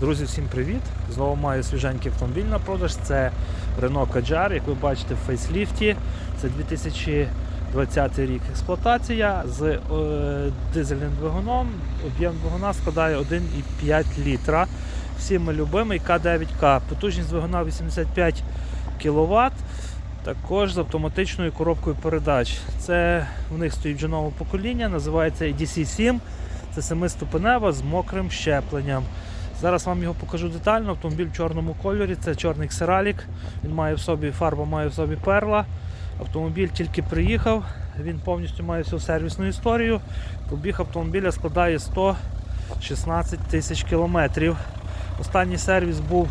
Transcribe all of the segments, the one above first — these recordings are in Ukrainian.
Друзі, всім привіт! Знову маю свіженький автомобіль на продаж. Це Renault Kadjar, як ви бачите в фейсліфті. Це 2020 рік експлуатація з е, дизельним двигуном. Об'єм двигуна складає 1,5 літра. Всім ми любимий К9К. Потужність двигуна 85 кВт. Також з автоматичною коробкою передач. Це в них стоїть вже нове покоління, називається EDC7. Це семиступенева з мокрим щепленням. Зараз вам його покажу детально. Автомобіль в чорному кольорі, це чорний ксералік. Він має в собі фарба, має в собі перла. Автомобіль тільки приїхав, він повністю має всю сервісну історію. Побіг автомобіля складає 116 тисяч кілометрів. Останній сервіс був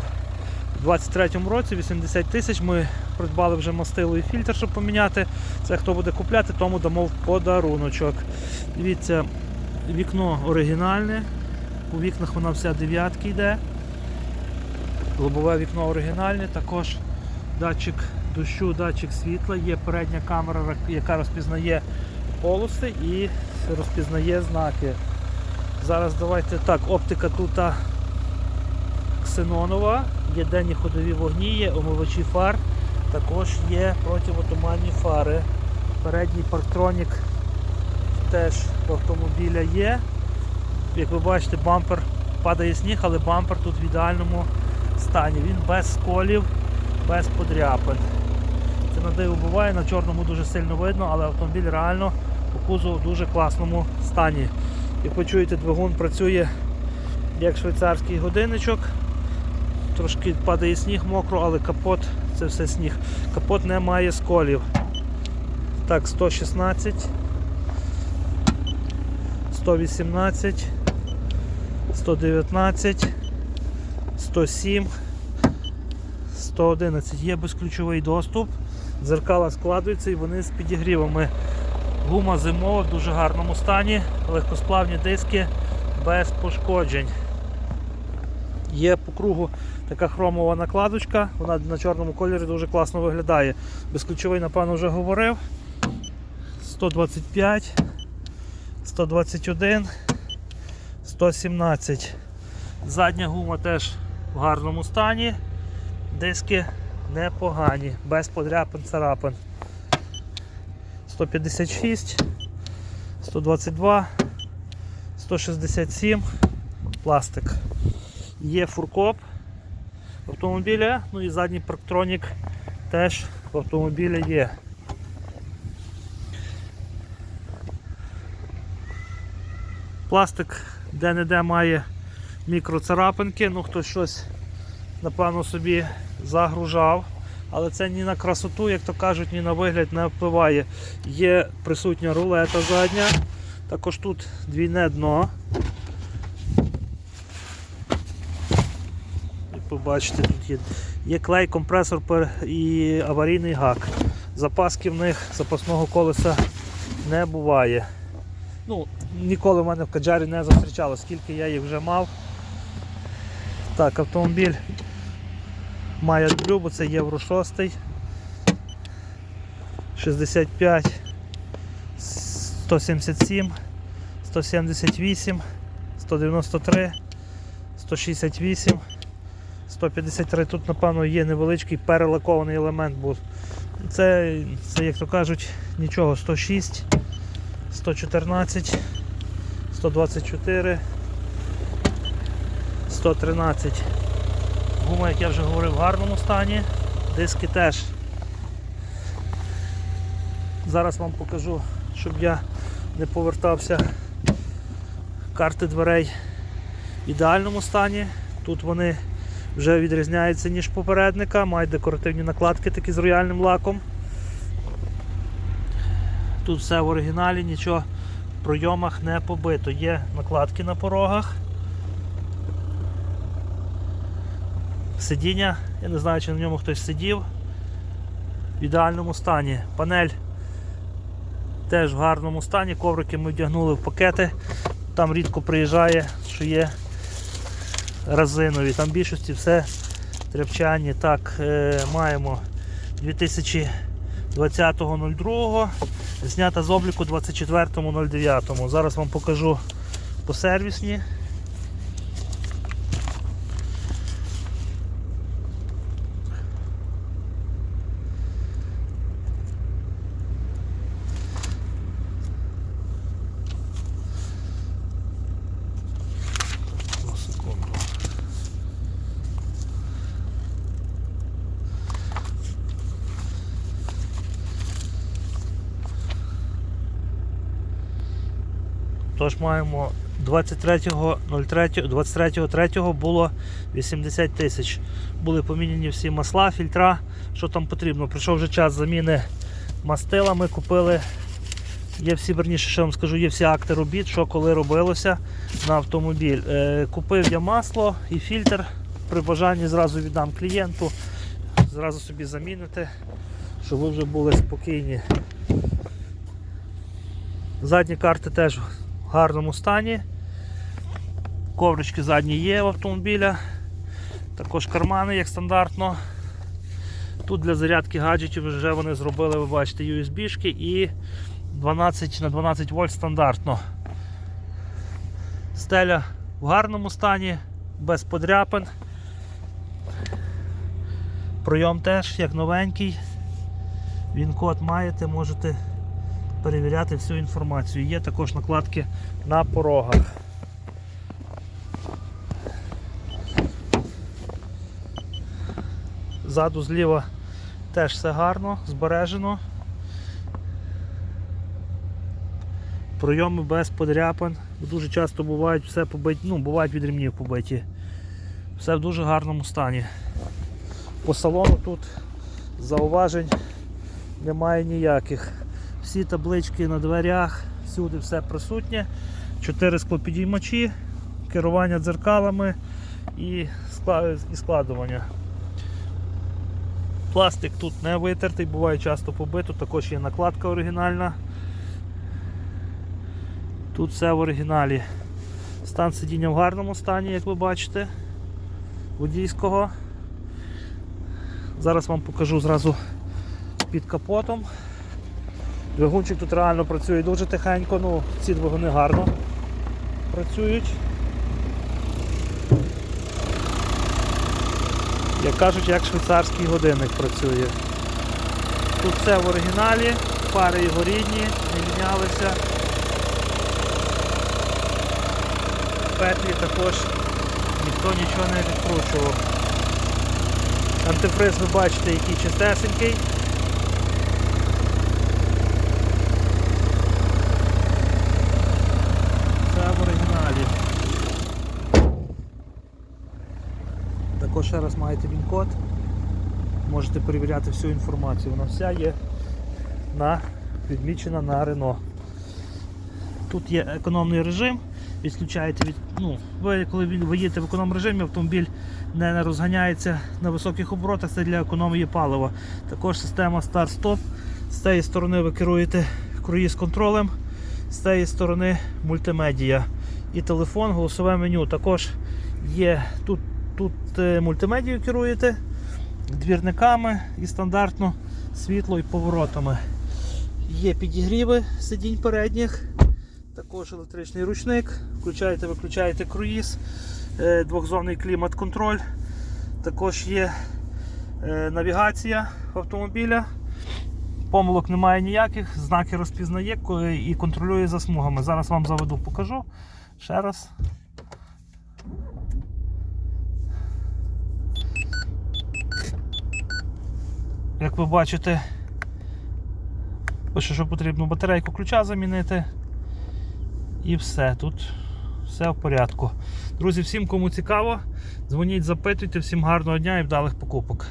у 23-му році, 80 тисяч. Ми придбали вже мастило і фільтр, щоб поміняти. Це хто буде купляти, тому дамо в подаруночок. Дивіться, вікно оригінальне. У вікнах вона вся дев'ятки йде. Лобове вікно оригінальне, також датчик дощу, датчик світла, є передня камера, яка розпізнає полоси і розпізнає знаки. Зараз давайте так, оптика тут ксенонова, є денні ходові вогні, є омивачі фар, також є противотуманні фари. Передній парктронік теж в автомобіля є. Як ви бачите, бампер падає сніг, але бампер тут в ідеальному стані. Він без сколів, без подряпин. Це на диво буває, на чорному дуже сильно видно, але автомобіль реально по кузову в дуже класному стані. Як ви чуєте, двигун працює як швейцарський годинничок. Трошки падає сніг мокро, але капот це все сніг. Капот не має сколів. Так, 116. 118, 119, 107, 111. Є безключовий доступ. Дзеркала складуються і вони з підігрівами. Гума зимова в дуже гарному стані, легкосплавні диски без пошкоджень. Є по кругу така хромова накладочка, вона на чорному кольорі дуже класно виглядає. Безключовий, напевно, вже говорив. 125. 121, 117. Задня гума теж в гарному стані. Диски непогані, без подряпин царапин. 156, 122, 167, пластик. Є фуркоп автомобіля, ну і задній парктронік теж в автомобіля є. Пластик де-не-де має мікроцарапинки, ну хтось щось, напевно, собі загружав. Але це ні на красоту, як то кажуть, ні на вигляд не впливає. Є присутня рулета задня, також тут двійне дно. Як побачите, тут є, є клей, компресор і аварійний гак. Запаски в них запасного колеса не буває. Ну, Ніколи в мене в каджарі не зустрічалося, скільки я їх вже мав. Так, автомобіль має бо це Євро 6. 65, 177, 178, 193, 168, 153. Тут, напевно, є невеличкий перелакований елемент, бо це, це як то кажуть, нічого, 106. 114, 124, 113. Гума, як я вже говорив, в гарному стані. Диски теж. Зараз вам покажу, щоб я не повертався. Карти дверей в ідеальному стані. Тут вони вже відрізняються, ніж попередника, мають декоративні накладки такі з рояльним лаком. Тут все в оригіналі, нічого пройомах не побито. Є накладки на порогах. Сидіння, я не знаю, чи на ньому хтось сидів. В ідеальному стані. Панель теж в гарному стані. Коврики ми вдягнули в пакети. Там рідко приїжджає, що є резинові. Там в більшості все тряпчані. Так, е, маємо 2020.02. Знята з обліку 24.09. Зараз вам покажу по сервісні. Тож маємо 23.03 23.03 було 80 тисяч. Були поміняні всі масла, фільтра, що там потрібно. Прийшов вже час заміни мастила. Ми купили. Є всі, верніше, що вам скажу, є всі акти робіт, що коли робилося на автомобіль. Е, купив я масло і фільтр. При бажанні зразу віддам клієнту, зразу собі заміните, щоб ви вже були спокійні. Задні карти теж гарному стані. Коврички задні є в автомобіля. Також кармани, як стандартно. Тут для зарядки гаджетів вже вони зробили, ви бачите, USB-шки і 12 на 12 вольт стандартно. Стеля в гарному стані, без подряпин. Пройом теж як новенький. Він код маєте, можете перевіряти всю інформацію. Є також накладки на порогах. Ззаду зліва теж все гарно, збережено. Пройоми без подряпин. Дуже часто бувають все побиті, ну, бувають від ремнів побиті. Все в дуже гарному стані. По салону тут зауважень немає ніяких. Всі таблички на дверях, всюди все присутнє. Чотири склопідіймачі, керування дзеркалами і скла- і складування. Пластик тут не витертий, буває часто побито, також є накладка оригінальна. Тут все в оригіналі. Стан сидіння в гарному стані, як ви бачите, водійського. Зараз вам покажу зразу під капотом. Двигунчик тут реально працює дуже тихенько, ну ці двигуни гарно працюють. Як кажуть, як швейцарський годинник працює. Тут все в оригіналі, фари його рідні, не мінялися. Петлі також ніхто нічого не відкручував. Антифриз ви бачите, який чистесенький. Це в оригіналі. Також ще раз маєте він-код. Можете перевіряти всю інформацію. Вона вся є на, відмічена на Renault. Тут є економний режим, відключаєте від. Ну, ви коли він- ви їдете в економ режимі, автомобіль не розганяється на високих оборотах, це для економії палива. Також система старт-стоп. З цієї сторони ви керуєте круїз контролем, з цієї сторони мультимедія. І телефон, голосове меню. Також є тут, тут е, мультимедію керуєте, двірниками і стандартно світло і поворотами. Є підігріви сидінь передніх, також електричний ручник, включаєте, виключаєте круїз, е, двохзонний клімат-контроль. Також є е, навігація автомобіля. Помилок немає ніяких, знаки розпізнає і контролює за смугами. Зараз вам заведу, покажу. Ще раз. Як ви бачите, пише, що потрібно батарейку ключа замінити. І все. Тут все в порядку. Друзі, всім кому цікаво, дзвоніть, запитуйте, всім гарного дня і вдалих покупок.